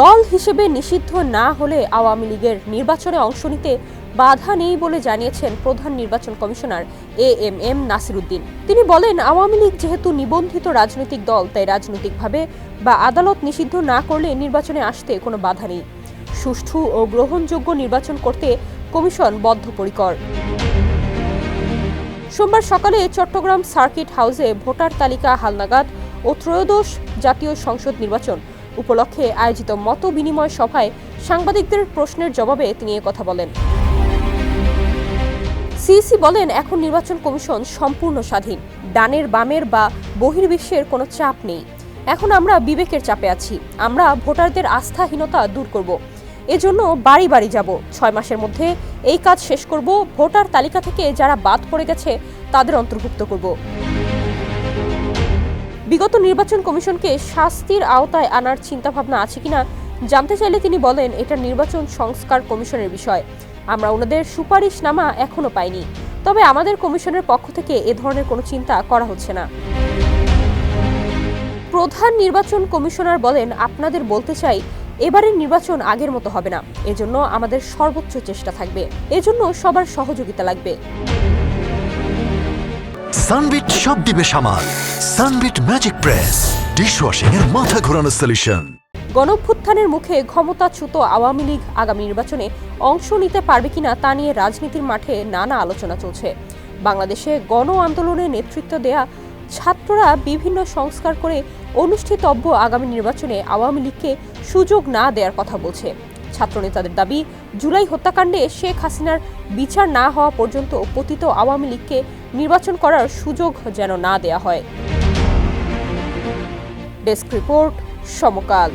দল হিসেবে নিষিদ্ধ না হলে আওয়ামী লীগের নির্বাচনে অংশ নিতে বাধা নেই বলে জানিয়েছেন প্রধান নির্বাচন commissioner A M M Nasiruddin. তিনি বলেন, আওয়ামী লীগ যেহেতু নিবন্ধিত রাজনৈতিক দল, তাই রাজনৈতিকভাবে বা আদালত নিষিদ্ধ না করলে নির্বাচনে আসতে কোনো বাধা নেই। সুষ্ঠু ও গ্রহণযোগ্য নির্বাচন করতে কমিশন বদ্ধপরিকর। সোমবার সকালে চট্টগ্রাম সার্কিট হাউসে ভোটার তালিকা হালনাগাদ ও ত্রয়োদশ জাতীয় সংসদ নির্বাচন। উপলক্ষে আয়োজিত মত বিনিময় সভায় সাংবাদিকদের প্রশ্নের জবাবে তিনি কথা বলেন। সিইসি বলেন, এখন নির্বাচন কমিশন সম্পূর্ণ স্বাধীন। ডানের বামের বা বহির্বিশ্বের কোনো চাপ নেই। এখন আমরা বিবেকের চাপে আছি। আমরা ভোটারদের আস্থাহীনতা দূর করব। এজন্য বাড়ি বাড়ি যাব। ছয় মাসের মধ্যে এই কাজ শেষ করব। ভোটার তালিকা থেকে যারা বাদ পড়ে গেছে, তাদের অন্তর্ভুক্ত করব। বিগত নির্বাচন কমিশনকে শাস্তির আওতায় আনার চিন্তাভাবনা আছে কিনা জানতে চাইলে তিনি বলেন, এটা নির্বাচন সংস্কার কমিশনের বিষয়। আমরা ওনাদের সুপারিশনামা এখনও পাইনি। তবে আমাদের কমিশনের পক্ষ থেকে এ ধরনের কোনো চিন্তা করা হচ্ছে না। প্রধান নির্বাচন কমিশনার বলেন, আপনাদের বলতে চাই এবারের নির্বাচন আগের মতো হবে না। এজন্য আমাদের সর্বোচ্চ চেষ্টা থাকবে। এজন্য সবার সহযোগিতা লাগবে। সানবিট সব দিবে সামাল। Sunbit magic press. ডিশওয়াশিং এর মাথা ঘোরানো সলিউশন গণভ্যুত্থানের মুখে ক্ষমতাচ্যুত আওয়ামী লীগ আগামী নির্বাচনে অংশ নিতে পারবে কিনা তা নিয়ে রাজনীতির মাঠে নানা আলোচনা চলছে। বাংলাদেশে গণ আন্দোলনে নেতৃত্ব দেয়া ছাত্ররা বিভিন্ন সংস্কার করে অনুষ্ঠিতব্য আগামী নির্বাচনে আওয়ামী লীগকে সুযোগ না দেওয়ার কথা বলছে। ছাত্রনেতাদের দাবি, জুলাই হত্যাকাণ্ডে শেখ হাসিনার বিচার না হওয়া পর্যন্ত পতিত আওয়ামী লীগকে নির্বাচন করার সুযোগ যেন না দেয়া হয়। Desk report Samakal.